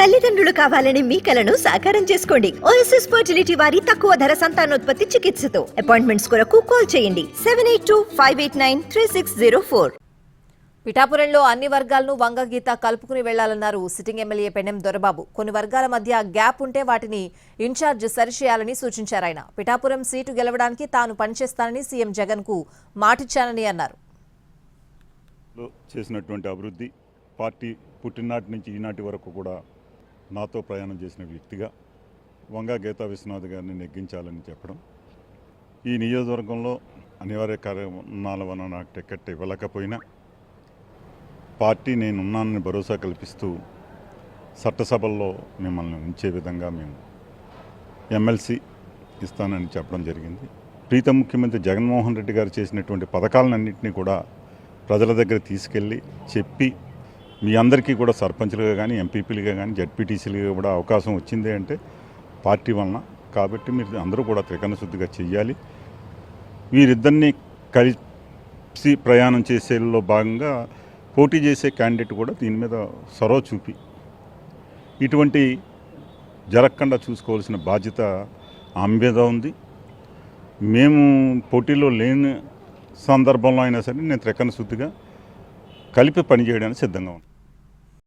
తల్లిదండ్రులు కావాలని మీ కలను సాకారం చేసుకోండి. ఓఎస్ఎస్ ఫర్టిలిటీ వారి తక్కువ ధర సంతానోత్పత్తి చికిత్సతో. అపాయింట్మెంట్స్ కొరకు కాల్ చేయండి. Seven eight two five eight nine three six zero four పిఠాపురంలో అన్ని వర్గాలను వంగగీత కలుపుకుని వెళ్ళాలన్నారు సిట్టింగ్ ఎమ్మెల్యే పెన్నెం దొరబాబు. కొన్ని వర్గాల మధ్య గ్యాప్ ఉంటే వాటిని ఇన్ఛార్జ్ సరిచేయాలని సూచించారు ఆయన. పిఠాపురం సీటు గెలవడానికి తాను పనిచేస్తానని సీఎం జగన్కు మాటిచ్చానని అన్నారు. లో చేసినటువంటి అభివృద్ధి పార్టీ పుట్టినాటి నుంచి ఈనాటి వరకు కూడా నాతో ప్రయాణం చేసిన వ్యక్తిగా వంగా గీతా విశ్వనాథ్ గారిని నెగ్గించాలని చెప్పడం. ఈ నియోజకవర్గంలో అనివార్య కారణాల వలన నాకు టికెట్ ఇవ్వలేకపోయినా పార్టీ నేనున్నానని భరోసా కల్పిస్తూ చట్టసభల్లో మిమ్మల్ని ఉంచే విధంగా మేము ఎమ్మెల్సీ ఇస్తానని చెప్పడం జరిగింది. ప్రీతం ముఖ్యమంత్రి జగన్మోహన్ రెడ్డి గారు చేసినటువంటి పథకాలన్నింటినీ కూడా ప్రజల దగ్గర తీసుకెళ్ళి చెప్పి మీ అందరికీ కూడా సర్పంచ్లుగా కానీ ఎంపీపీలుగా కానీ జడ్పీటీసీలుగా కూడా అవకాశం వచ్చింది అంటే పార్టీ వలన. కాబట్టి మీరు అందరూ కూడా త్రికరణ శుద్ధిగా చెయ్యాలి. వీరిద్దరిని కలిసి ప్రయాణం చేసేలో భాగంగా పోటీ చేసే క్యాండిడేట్ కూడా దీని మీద సొరవ చూపి. ఇటువంటి జరగకుండా చూసుకోవాల్సిన బాధ్యత ఆమె మీద ఉంది. మేము పోటీలో లేని సందర్భంలో అయినా సరే నేను త్రికరణ శుద్ధిగా కలిపి పనిచేయడానికి సిద్ధంగా ఉన్నాను.